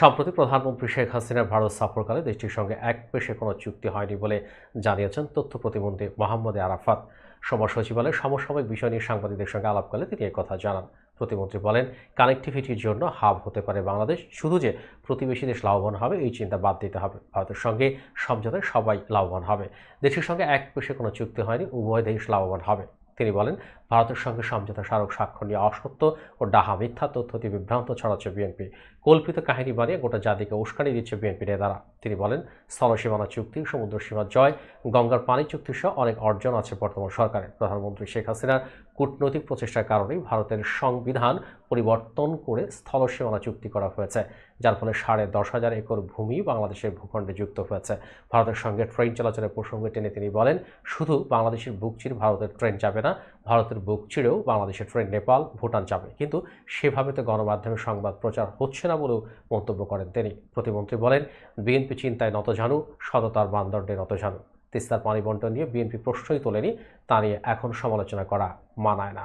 সম্প্রতি প্রধানমন্ত্রী শেখ হাসিনার ভারত সফরকালে দেশটির সঙ্গে এক পেশে কোনো চুক্তি হয়নি বলে জানিয়েছেন তথ্য প্রতিমন্ত্রী মোহাম্মদ আরাফাত। সমাজ সচিবালয়ের সমসাময়িক বিষয় নিয়ে সাংবাদিকদের সঙ্গে আলাপকালে তিনি কথা জানান। প্রতিমন্ত্রী বলেন, কানেক্টিভিটির জন্য হাব হতে পারে বাংলাদেশ, শুধু যে প্রতিবেশী দেশ লাভবান হবে, এই চিন্তা বাদ দিতে হবে। ভারতের সঙ্গে সমঝোতায় সবাই লাভবান হবে। দেশের সঙ্গে এক পেশে কোনো চুক্তি হয়নি, উভয় দেশ লাভবান হবে। তিনি বলেন, ভারতের সঙ্গে সমঝোতা, স্মারক স্বাক্ষর নিয়ে অসত্য ও ডাহা মিথ্যা তথ্য দিয়ে বিভ্রান্ত ছড়াচ্ছে বিএনপি। কল্পিত কাহিনী বানিয়ে গোটা জাতিকে উস্কানি দিচ্ছে বিএনপি নেতারা। তিনি বলেন স্থলসীমানা চুক্তি, সমুদ্র সীমা জয়, গঙ্গার পানি চুক্তি সহ অনেক অর্জন আছে বর্তমান সরকারের। প্রধানমন্ত্রী শেখ হাসিনার কূটনৈতিক প্রচেষ্টার কারণেই ভারতের সংবিধান পরিবর্তন করে স্থলসীমানা চুক্তি করা হয়েছে, যার ফলে সাড়ে দশ হাজার একর ভূমি বাংলাদেশের ভূখণ্ডে যুক্ত হয়েছে। ভারতের সঙ্গে ট্রেন চলাচলের প্রসঙ্গে টেনে তিনি বলেন, শুধু বাংলাদেশের বুক চিরে ভারতের ট্রেন যাবে না ভারতের বুক ছিঁড়েও বাংলাদেশের ট্রেন নেপাল, ভুটান যাবে। কিন্তু সেভাবে তো গণমাধ্যমে সংবাদ প্রচার হচ্ছে না বলেও মন্তব্য করেন তিনি। প্রতিমন্ত্রী বলেন, বিএনপি চিন্তায় নতজানু সততার মানদণ্ডে নতজানু তিস্তার পানি বন্টন নিয়ে বিএনপি প্রশ্নই তোলেনি, তা নিয়ে এখন সমালোচনা করা মানায় না।